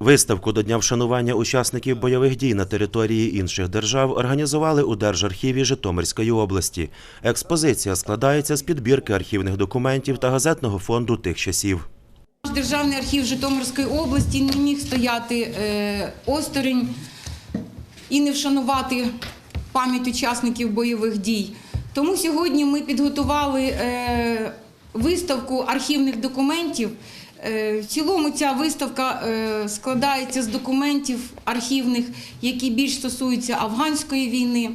Виставку до дня вшанування учасників бойових дій на території інших держав організували у Держархіві Житомирської області. Експозиція складається з підбірки архівних документів та газетного фонду тих часів. Наш Державний архів Житомирської області не міг стояти е, осторонь і не вшанувати пам'ять учасників бойових дій. Тому сьогодні ми підготували е, виставку архівних документів. Е, В цілому ця виставка е, складається з документів архівних, які більш стосуються афганської війни.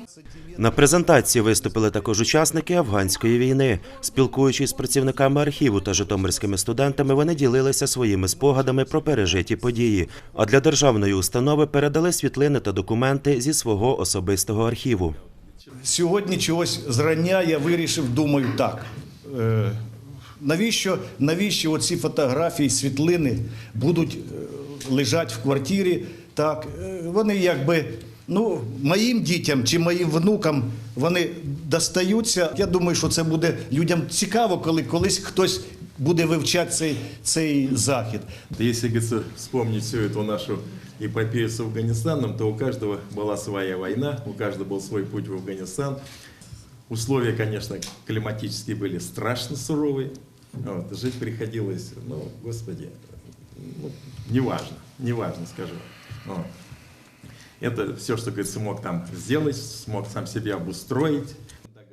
На презентації виступили також учасники афганської війни. Спілкуючись з працівниками архіву та житомирськими студентами, вони ділилися своїми спогадами про пережиті події. А для державної установи передали світлини та документи зі свого особистого архіву. Сьогодні чогось зрання я вирішив, думаю, так. Е, навіщо, навіщо оці фотографії, світлини будуть е, лежати в квартирі? Так, е, вони якби ну, моїм дітям чи моїм внукам вони достаються. Я думаю, що це буде людям цікаво, коли колись хтось буде вивчати цей, цей захід. Если говорится, вспомнить всю эту нашу эпопею с Афганистаном, то у каждого была своя война, у каждого был свой путь в Афганистан. Условия, конечно, климатические были страшно суровые. Вот, жить приходилось, ну, господи, ну, неважно, неважно, скажу. Вот. Это все, что, говорится, смог там сделать, смог сам себя обустроить.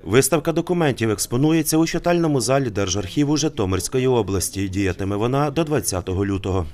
Виставка документів експонується у читальному залі Держархіву Житомирської області. Діятиме вона до 20 лютого.